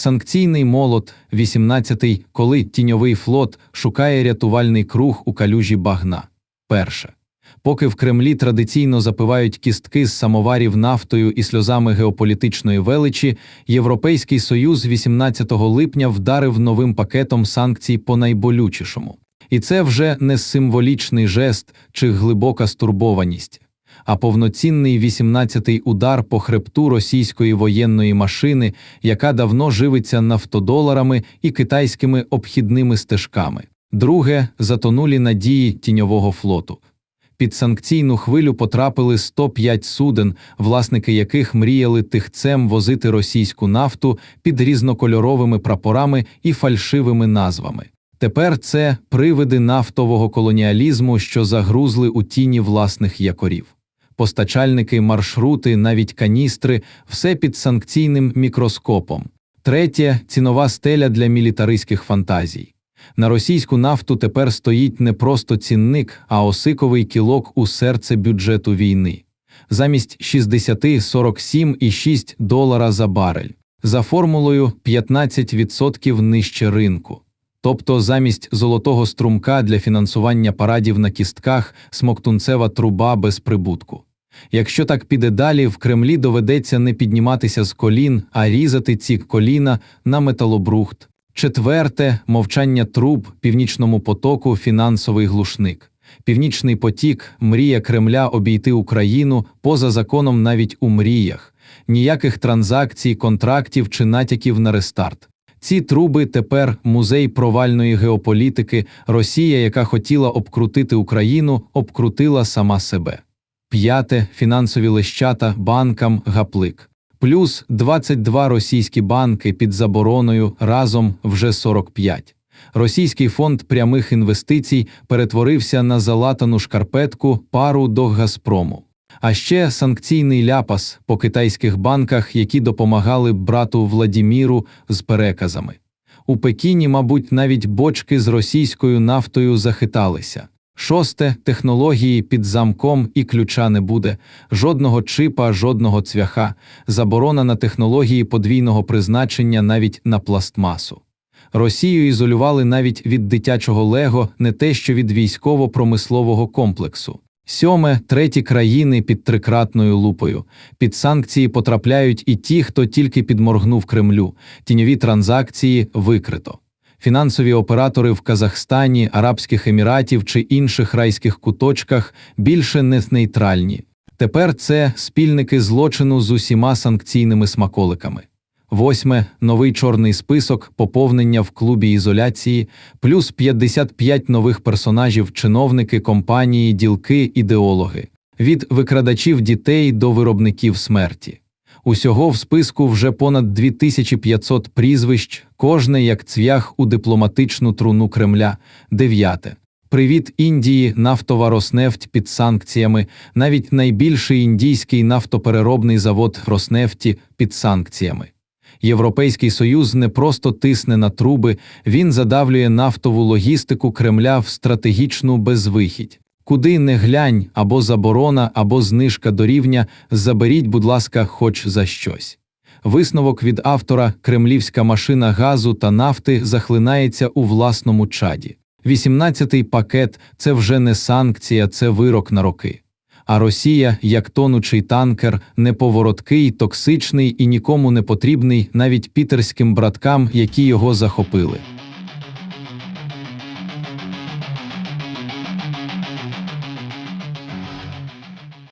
Санкційний молот, 18-й, коли тіньовий флот шукає рятувальний круг у калюжі багна. Перше. Поки в Кремлі традиційно запивають кістки з самоварів нафтою і сльозами геополітичної величі, Європейський Союз 18 липня вдарив новим пакетом санкцій по найболючішому. І це вже не символічний жест чи глибока стурбованість, а повноцінний 18-й удар по хребту російської воєнної машини, яка давно живиться нафтодоларами і китайськими обхідними стежками. Друге затонулі надії тіньового флоту. Під санкційну хвилю потрапили 105 суден, власники яких мріяли тихцем возити російську нафту під різнокольоровими прапорами і фальшивими назвами. Тепер це привиди нафтового колоніалізму, що загрузли у тіні власних якорів. Постачальники, маршрути, навіть каністри все під санкційним мікроскопом. Третє цінова стеля для мілітаристських фантазій. На російську нафту тепер стоїть не просто цінник, а осиковий кілок у серце бюджету війни. Замість 60 – 47,6 долара за барель. За формулою 15% нижче ринку. Тобто замість золотого струмка для фінансування парадів на кістках смоктунцева труба без прибутку. Якщо так піде далі, в Кремлі доведеться не підніматися з колін, а різати ці коліна на металобрухт. Четверте мовчання труб північному потоку фінансовий глушник. Північний потік, мрія Кремля обійти Україну поза законом навіть у мріях, ніяких транзакцій, контрактів чи натяків на рестарт. Ці труби тепер музей провальної геополітики. Росія, яка хотіла обкрутити Україну, обкрутила сама себе. П'яте фінансові лещата банкам гаплик. Плюс 22 російські банки під забороною разом вже 45. Російський фонд прямих інвестицій перетворився на залатану шкарпетку пару до Газпрому. А ще санкційний ляпас по китайських банках, які допомагали брату Владіміру з переказами. У Пекіні, мабуть, навіть бочки з російською нафтою захиталися. Шосте технології під замком і ключа не буде, жодного чипа, жодного цвяха, заборона на технології подвійного призначення навіть на пластмасу. Росію ізолювали навіть від дитячого лего, не те що від військово-промислового комплексу. Сьоме треті країни під трикратною лупою. Під санкції потрапляють і ті, хто тільки підморгнув Кремлю, тіньові транзакції викрито. Фінансові оператори в Казахстані, Арабських Еміратів чи інших райських куточках більше не нейтральні. Тепер це спільники злочину з усіма санкційними смаколиками. Восьме новий чорний список, поповнення в клубі ізоляції, плюс 55 нових персонажів, чиновники, компанії, ділки, ідеологи, від викрадачів дітей до виробників смерті. Усього в списку вже понад 2500 прізвищ, кожне як цвях у дипломатичну труну Кремля. Дев'яте. Привіт Індії, нафтова Роснефть під санкціями, навіть найбільший індійський нафтопереробний завод Роснефті під санкціями. Європейський Союз не просто тисне на труби, він задавлює нафтову логістику Кремля в стратегічну безвихідь. Куди не глянь, або заборона, або знижка до рівня, заберіть, будь ласка, хоч за щось. Висновок від автора Кремлівська машина газу та нафти захлинається у власному чаді. 18-й пакет це вже не санкція, це вирок на роки. А Росія, як тонучий танкер, неповороткий, токсичний і нікому не потрібний навіть пітерським браткам, які його захопили.